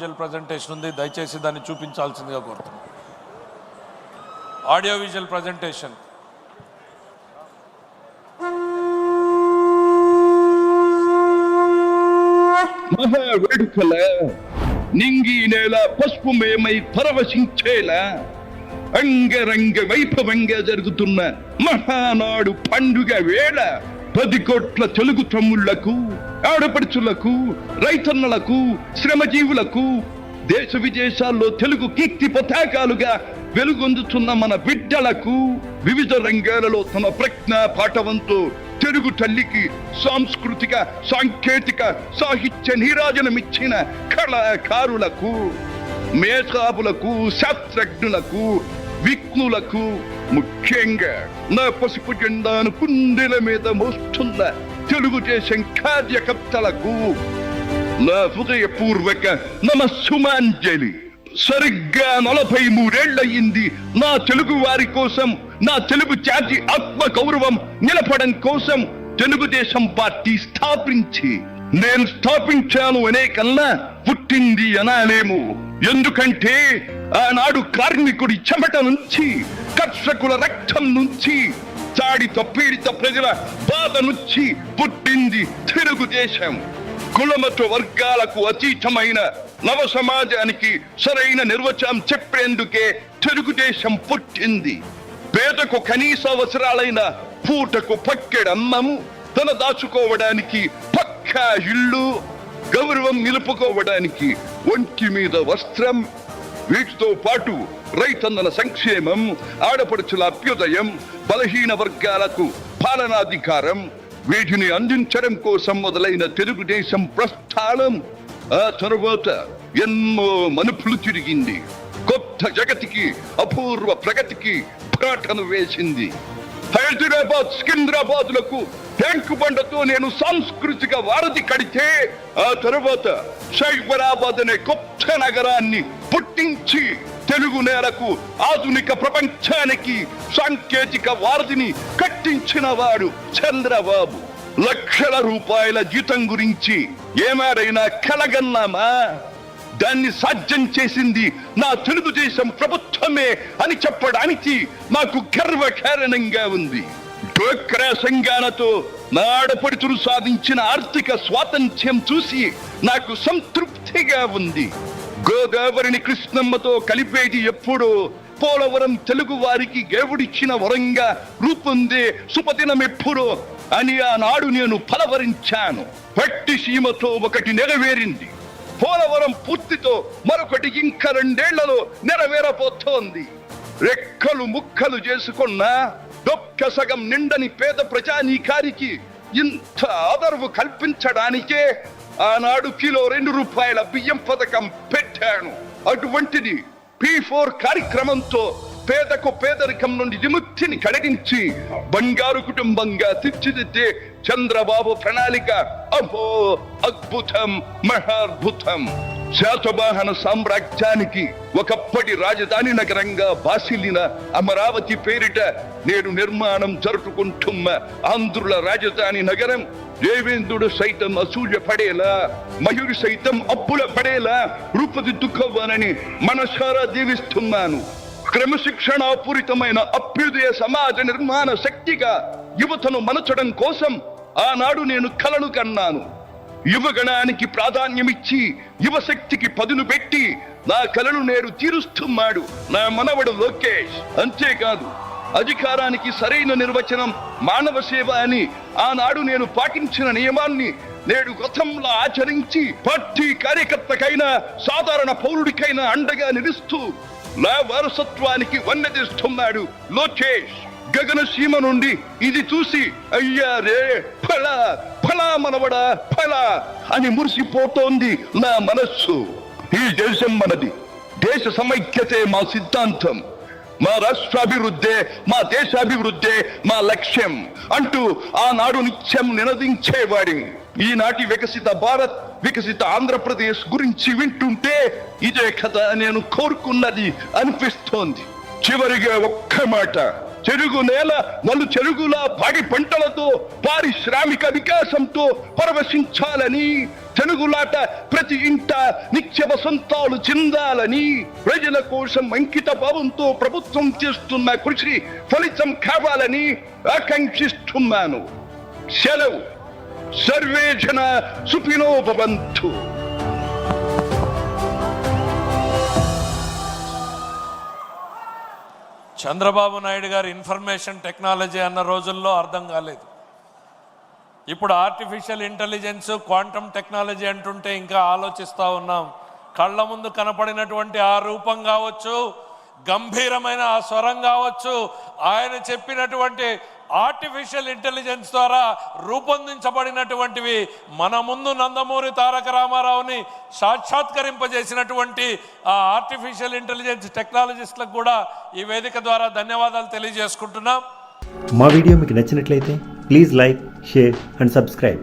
Visual presentation ఉంది దయచేసి దాన్ని చూపించాల్సిందిగా కోరుతున్నాను ఆడియో విజువల్ ప్రజెంటేషన్ మహా వేడుకల నింగి నేల పరవశించేలా అంగరంగ వైభవంగా జరుగుతున్న మహానాడు పండుగ వేళ పది కోట్ల తెలుగు తమ్ముళ్ళకు ఆడపడుచులకు రైతన్నలకు శ్రమజీవులకు దేశ విదేశాల్లో తెలుగు కీర్తి పతాకాలుగా వెలుగొందుతున్న మన బిడ్డలకు వివిధ రంగాలలో తమ ప్రజ్ఞ పాఠవంతో తెలుగు తల్లికి సాంస్కృతిక సాంకేతిక సాహిత్య నీరాజనమిచ్చిన కళాకారులకు మేధావులకు శాస్త్రజ్ఞులకు విఘ్నులకు ముఖ్యంగా నా పసుపు జెండాను కుండెల మీద మోస్తున్న తెలుగుదేశం కార్యకర్తలకు నా హృదయపూర్వక నమస్సుమాంజలి. సరిగ్గా నలభై మూడేళ్ళయింది నా తెలుగు వారి కోసం నా తెలుగు జాతి ఆత్మ గౌరవం నిలపడం కోసం తెలుగుదేశం పార్టీ స్థాపించి నేను స్థాపించాను అనే కన్నా పుట్టింది అనాలేము. ఎందుకంటే ఆనాడు కార్మికుడి చెమట నుంచి కర్షకుల రక్తం నుంచి చాడిత పీడిత ప్రజల బాధ నుంచి పుట్టింది తెలుగుదేశం కులమత వర్గాలకు అతీతమైన నవ సమాజానికి సరైన నిర్వచనం చెప్పేందుకే తెలుగుదేశం పుట్టింది. పేదకు కనీస అవసరాలైన పూటకు పక్కెడన్నము తన దాచుకోవడానికి పక్కా ఇల్లు గౌరవం నిలుపుకోవడానికి ఒంటి మీద వస్త్రం వీటితో పాటు రైతన్నల సంక్షేమం ఆడపడుచుల అభ్యుదయం బలహీన వర్గాలకు పాలనాధికారం వీటిని అందించడం కోసం మొదలైన తెలుగుదేశం ప్రస్థానం ఆ తరువాత ఎన్నో మనుపులు తిరిగింది. కొత్త జగతికి అపూర్వ ప్రగతికి పాటను వేసింది. హైదరాబాద్ సికింద్రాబాద్లకు ట్యాంకు బండతో నేను సాంస్కృతిక వారధి కడితే ఆ తరువాత సైబరాబాద్ అనే కొత్త నగరాన్ని పుట్టించి తెలుగు నేలకు ఆధునిక ప్రపంచానికి సాంకేతిక వారధిని కట్టించిన వాడు చంద్రబాబు. లక్షల రూపాయల జీతం గురించి ఏమారైనా కలగన్నామా? దాన్ని సాధ్యం చేసింది నా తెలుగుదేశం ప్రభుత్వమే అని చెప్పడానికి నాకు గర్వకారణంగా ఉంది. డోక్రా సంఘాలతో నా ఆడపడుచులు సాధించిన ఆర్థిక స్వాతంత్ర్యం చూసి నాకు సంతృప్తిగా ఉంది. గోదావరిని కృష్ణమ్మతో కలిపేది ఎప్పుడో పోలవరం తెలుగు వారికి దేవుడిచ్చిన వరంగా రూపొందే సుపదినం ఎప్పుడో అని ఆనాడు నేను ఫలవరించాను పట్టి సీమతో ఒకటి నెరవేరింది. పోలవరం పూర్తితో మరొకటి ఇంకా రెండేళ్ళలో నెరవేరబోతోంది. రెక్కలు ముక్కలు చేసుకున్న డొక్క సగం నిండని పేద ప్రజానీకారికి ఇంత ఆదరవు కల్పించడానికే ఆనాడు కిలో రెండు రూపాయల బియ్యం పథకం పెట్టాను. అటువంటిది పి ఫోర్ కార్యక్రమంతో పేదకు పేదరికం నుండి విముక్తిని కలిగించి బంగారు కుటుంబంగా తీర్చిదిద్దే చంద్రబాబు ప్రణాళిక. అహో అద్భుతం మహాద్భుతం. శాతవాహన సామ్రాజ్యానికి ఒకప్పటి రాజధాని నగరంగా బాసిల్లిన అమరావతి పేరిట నేడు నిర్మాణం జరుపుకుంటున్న ఆంధ్రుల రాజధాని నగరం దేవేంద్రుడు సైతం అసూయ పడేలా మయూరి సైతం అప్పుల పడేలా రూపుదిద్దుకోవాలని మనసారా దీవిస్తున్నాను. క్రమశిక్షణాపూరితమైన అభ్యుదయ సమాజ నిర్మాణ శక్తిగా యువతను మలచడం కోసం ఆనాడు నేను కలను కన్నాను. యువగణానికి ప్రాధాన్యమిచ్చి యువశక్తికి పదును పెట్టి నా కలను నేడు తీరుస్తున్నాడు నా మనవడు లోకేష్. అంతేకాదు అధికారానికి సరైన నిర్వచనం మానవ సేవ అని ఆనాడు నేను పాటించిన నియమాన్ని నేడు గతంలో ఆచరించి పార్టీ కార్యకర్తకైనా సాధారణ పౌరుడికైనా అండగా నిలుస్తూ నా వారసత్వానికి వన్నదిస్తున్నాడు లోకేష్. గగన సీమ నుండి ఇది చూసి అయ్యా రే ఫలా ఫలా మనవడా ఫలా అని మురిసిపోతోంది నా మనస్సు. ఈ దేశం మనది. దేశ సమైక్యతే మా సిద్ధాంతం. మా రాష్ట్రాభివృద్ధే మా దేశాభివృద్ధే మా లక్ష్యం అంటూ ఆనాడు నిత్యం నినదించేవాడి ఈనాటి వికసిత భారత్ వికసిత ఆంధ్రప్రదేశ్ గురించి వింటుంటే ఇదే కదా నేను కోరుకున్నది అనిపిస్తోంది. చివరిగా ఒక్క మాట. చెరుగు నేల నలు చెరుగుల పాడి పంటలతో పారిశ్రామిక వికాసంతో పరవశించాలని తెలుగులాట ప్రతి ఇంట నిత్య వసంతాలు చెందాలని ప్రజల కోసం అంకిత భావంతో ప్రభుత్వం చేస్తున్న కృషి ఫలితం కావాలని ఆకాంక్షిస్తున్నాను. సెలవు. సర్వే జన సుఖినోపవంతు చంద్రబాబు నాయుడు గారి ఇన్ఫర్మేషన్ టెక్నాలజీ అన్న రోజుల్లో అర్థం కాలేదు. ఇప్పుడు ఆర్టిఫిషియల్ ఇంటెలిజెన్స్ క్వాంటమ్ టెక్నాలజీ అంటుంటే ఇంకా ఆలోచిస్తూ ఉన్నాం. కళ్ళ ముందు కనపడినటువంటి ఆ రూపం కావచ్చు గంభీరమైన ఆ స్వరం కావచ్చు ఆయన చెప్పినటువంటి ఆర్టిఫిషియల్ ఇంటెలిజెన్స్ ద్వారా రూపొందించబడినటువంటివి మన ముందు నందమూరి తారక రామారావుని సాక్షాత్కరింపజేసినటువంటి ఆ ఆర్టిఫిషియల్ ఇంటెలిజెన్స్ టెక్నాలజిస్ట్లకు కూడా ఈ వేదిక ద్వారా ధన్యవాదాలు తెలియజేసుకుంటున్నాం. మా వీడియో మీకు నచ్చినట్లయితే please like share and subscribe.